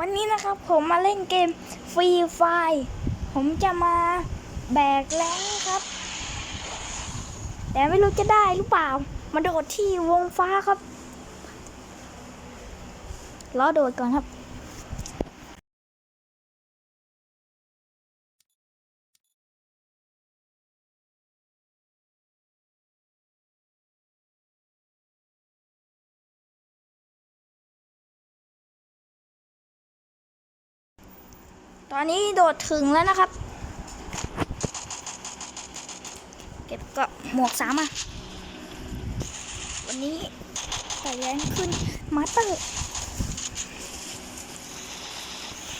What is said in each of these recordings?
วันนี้นะครับผมมาเล่นเกมฟรีไฟผมจะมาแบกแรงครับ แต่ไม่รู้จะได้หรือเปล่า มาโดดที่วงฟ้าครับรอโดดก่อนครับ อนนี้โดดถึงแล้วนะครับ เก็บเก็บหมวกสามอะ วันนี้ใส่แรงขึ้นมาสเตอร์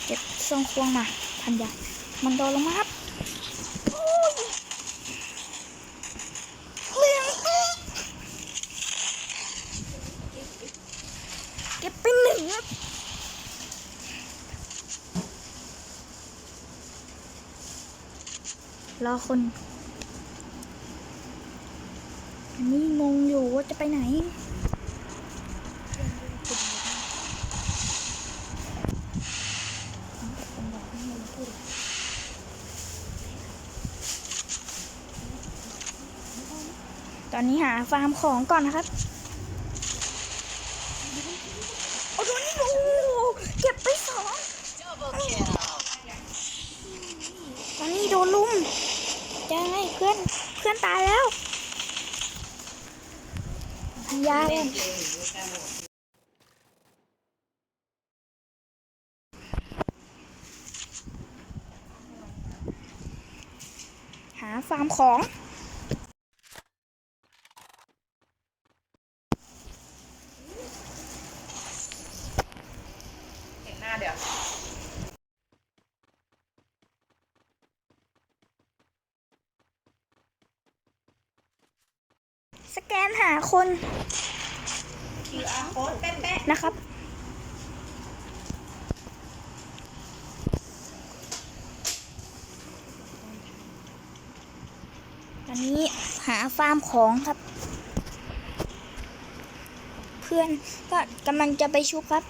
เก็บทรงควงมาพันยามันโดนลงมาครับโอ้ยเหลืองอื้อเก็บไปหนึ่งครับ รอคนอันนี้งงอยู่ว่าจะไปไหนตอนนี้หาฟาร์มของก่อนนะครับ โอ้โหนี่โอ้เก็บไปสองตอนนี้โดนลุม จะไงเพื่อนเพื่อนตายแล้วยาเลยหาฟาร์มของ เห็นหน้าเดี๋ยว สแกนหา คน QR code เป๊ะนะครับตอนนี้หาฟาร์มของครับ เพื่อนก็กำลังจะไปชุบครับ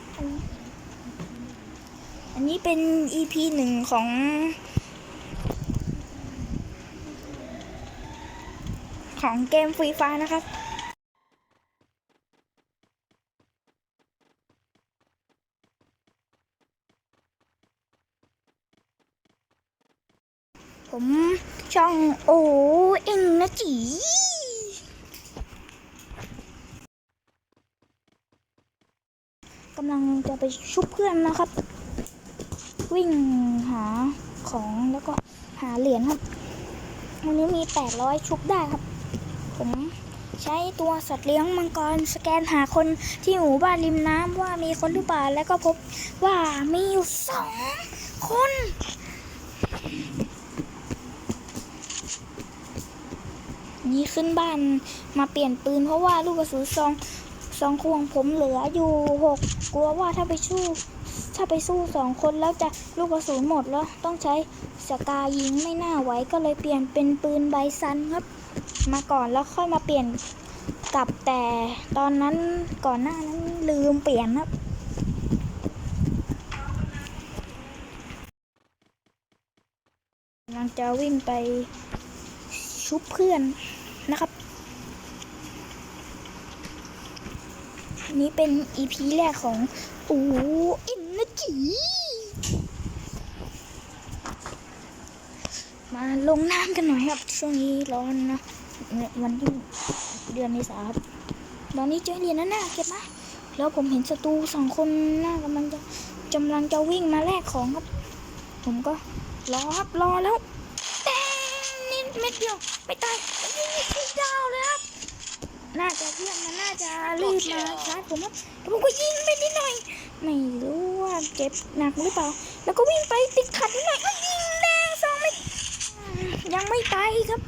อันนี้เป็น EP หนึ่งของของเกมฟรีไฟนะครับ ผมช่องโอเอ็งนะจีกำลังจะไปชุบเพื่อนนะครับ วิ่งหาของแล้วก็หาเหรียญครับวันนี้มี 800 ชุบได้ครับ ผมใช้ตัวสัตว์เลี้ยงมังกรสแกนหาคนที่หมู่บ้านริมน้ำว่ามีคนหรือเปล่าแล้วก็พบว่ามีอยู่สองคน นี่ขึ้นบ้านมาเปลี่ยนปืน เพราะว่าลูกกระสุนซองซองควงผมเหลืออยู่หกกลัวว่าถ้าไปสู้ถ้าไปสู้สองคนแล้วจะลูกกระสุนหมดแล้วต้องใช้สกายิงไม่น่าไหวก็เลยเปลี่ยนเป็นปืนไบซันครับ มาก่อนแล้วค่อยมาเปลี่ยนกลับแต่ตอนนั้นก่อนหน้านั้นลืมเปลี่ยนครับกำลังจะวิ่งไปชุบเพื่อน นะครับ นี่เป็นอีพีแรกของอูอินนจีมาลงน้ำกันหน่อยครับ ช่วงนี้ร้อนนะวันที่เดือนเมษาครับตอนนี้เจอเหรียญนั่นน่ะเก็บมาแล้วผมเห็นศัตรูสองคนน่ากำลังจะกำลังจะวิ่งมาแลกของครับ ผมก็รอครับรอแล้วแต่นิดเม็ดเดียวไม่ตายยิงทีดาย น่าจะเพื่อนมันน่าจะรีบมาชาร์จผมผมก็ยิงไปนิดหน่อย ไม่รู้ว่าเจ็บหนักหรือเปล่า แล้วก็วิ่งไปติดขัดนิดหน่อยก็ยิงแดงสองเม็ดอืมยังไม่ตายครับ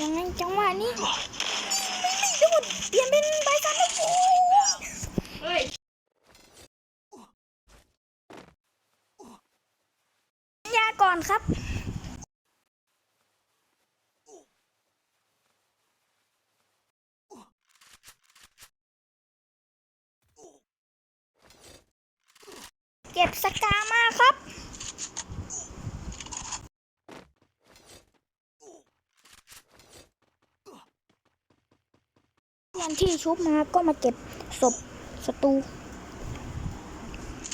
ยังไงจังหวะนี้ไม่ไม่โดนเปลี่ยนเป็นใบกันแล้วโอ้ยเฮ้ยยาก่อนครับ เก็บสกามาครับ วั นที่ชุบมาก็มาเก็บศพศัตรู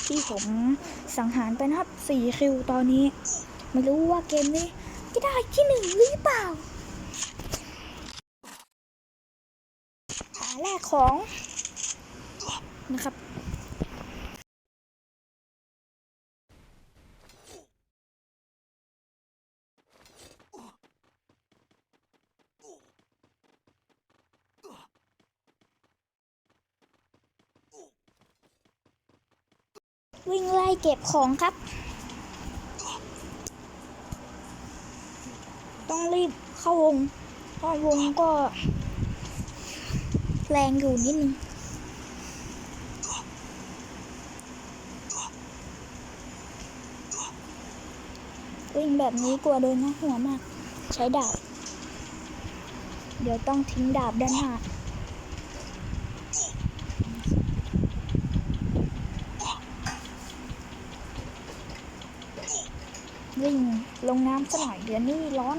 ที่ผมสังหารไปนะครับสี่คิวตอนนี้ ไม่รู้ว่าเกมนี้จะได้ที่หนึ่งหรือเปล่าหาแรกของนะครับ วิ่งไล่เก็บของครับ ต้องรีบเข้าวงเพราะวงก็ แรงอยู่นิดนึงวิ่งแบบนี้กลัวโดนนะหัวมาก ใช้ดาบ เดี๋ยวต้องทิ้งดาบด้านหน้า วิ่งลงน้ำสักหน่อยเดี๋ยวนี้ร้อน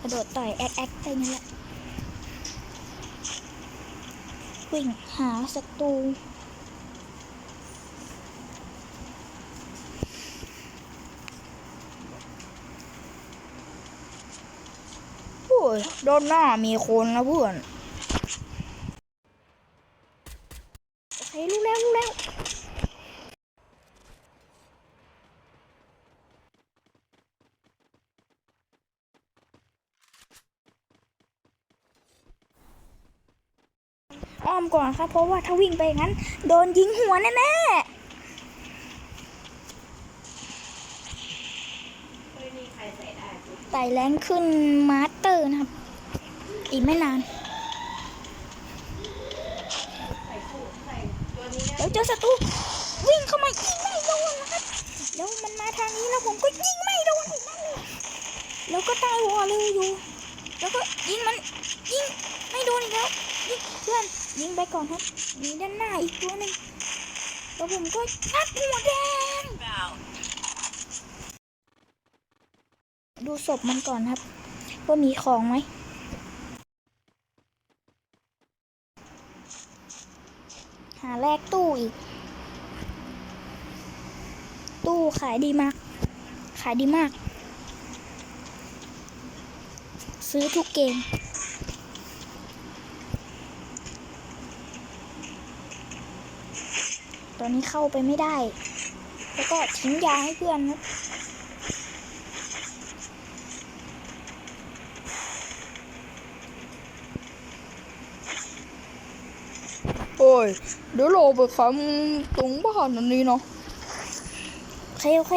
กระโดดต่อยแอ๊กแอ๊กไปนี่แหละวิ่งหาศัตรูโอ้ยด้านหน้ามีคนนะเพื่อน โอเครู้แล้วรู้แล้วอ้อม ก่อนครับ เพราะว่าถ้าวิ่งไปงั้น โดนยิงหัวแน่เฮ้ยนี่ใครใส่ได้ปุ๊บๆไต่แรงขึ้นมาสเตอร์นะครับ อีกไม่นานแล้วเจอศัตรูวิ่งเข้ามายิงไม่โดนนะครับแล้วมันมาทางนี้แล้วผมก็ยิงไม่โดนอีกนั่นเลยแล้วก็ตายวอเร็วอยู่ แล้วก็ยิงมันยิงไม่โดนอีกแล้ว เพื่อนยิงไปก่อนครับมีด้านหน้าอีกตัวหนึ่งแล้วผมก็นัดหัวแดง ดูศพมันก่อนครับ ว่ามีของไหมหาแลกตู้อีก ตู้ขายดีมาก ขายดีมาก ซื้อทุกเกม ตอนนี้เข้าไปไม่ได้ แล้วก็ทิ้งยาให้เพื่อนนะโอ้ย เดี๋ยวเราไปขายตรงบ้านอันนี้เนาะโอเคโอเค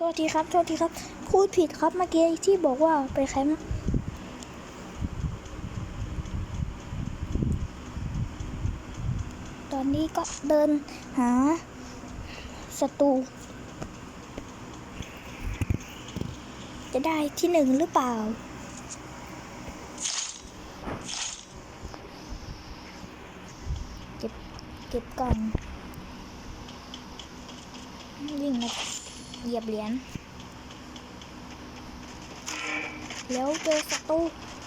โทษทีครับ โทษทีครับ พูดผิดครับเมื่อกี้ที่บอกว่าไปแคมป์ตอนนี้ก็เดินหาศัตรูจะได้ที่หนึ่งหรือเปล่า เก็บ เก็บก่อนวิ่งมา เหยียบเหรียญแล้วเจอศัตรู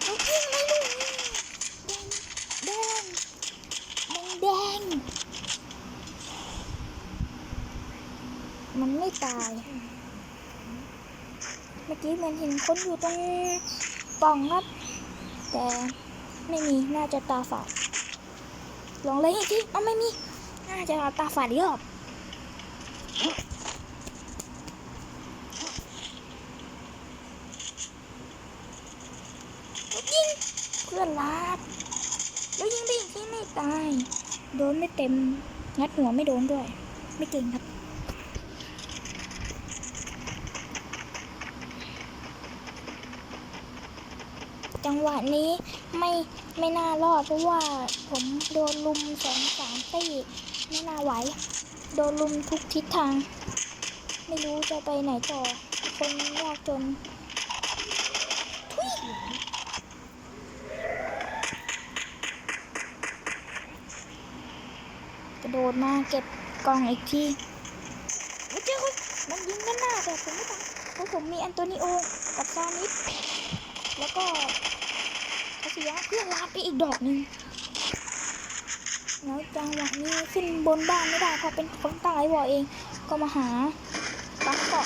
แล้วยิงไม่รู้แดงแดงแดงมันไม่ตาย เมื่อกี้มันเห็นคนอยู่ตรงป่องครับ แต่ไม่มีน่าจะตาฝาดลองเลยอีกทีเอาไม่มี น่าจะตาฝาดอีกรอบ ยิงเพื่อนรักแล้วยิงไปอีกที่ไม่ ตาย โดนไม่เต็ม งัดหัวไม่โดนด้วย ไม่เก่งครับ จังหวะนี้ไม่ไม่น่ารอดเพราะว่าผมโดนลุมสองสามตีไม่น่าไหว โดนลุมทุกทิศทาง ไม่รู้จะไปไหนต่อ คนยากจนทุยกระ โดดมาเก็บกล่องอีกทีไม่เจอคนมันยิงด้านหน้าแต่ผมไม่ตายเพราะผมมีอันโตนิโอกับซานิสแล้วก็คาสิยะเพื่อนลาไปอีกดอกหนึ่งแล้วจังหวะนี้ขึ้นบนบ้านไม่ได้เพราะเป็นคนตายวอเอง ก็มาหาปักเกาะ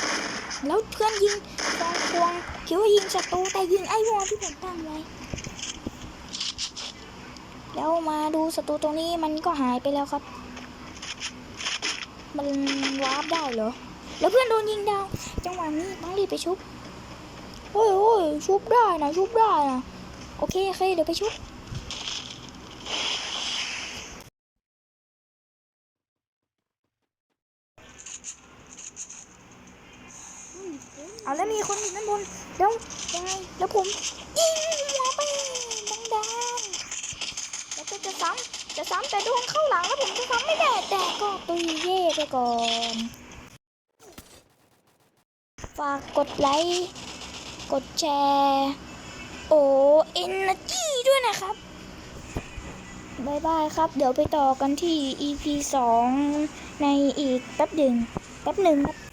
แล้วเพื่อนยิงฟองควงคิดว่ายิงศัตรูแต่ยิงไอ้วอที่ผมตั้งไว้แล้วมาดูศัตรูตรงนี้มันก็หายไปแล้วครับ มันวาร์ปได้เหรอ แล้วเพื่อนโดนยิงดาว จังหวะนี้ต้องรีบไปชุบ โอ้ยโอ้ยชุบได้นะ ชุบได้นะ โอเคโอเคเดี๋ยวไปชุบเอาแล้วมีคนอยู่ด้านบน แล้วยังไงแล้วผมยิง จะซ้ำจะซ้ำแต่โดนเข้าหลังแล้วผมจะซ้ำไม่ได้แต่ก็ตุยเย่ไปก่อน ฝากกดไลค์ กดแชร์ โอเอ็นจีด้วยนะครับบายบายครับ เดี๋ยวไปต่อกันที่ EP 2 ในอีกแป๊บหนึ่งแป๊บหนึ่งครับ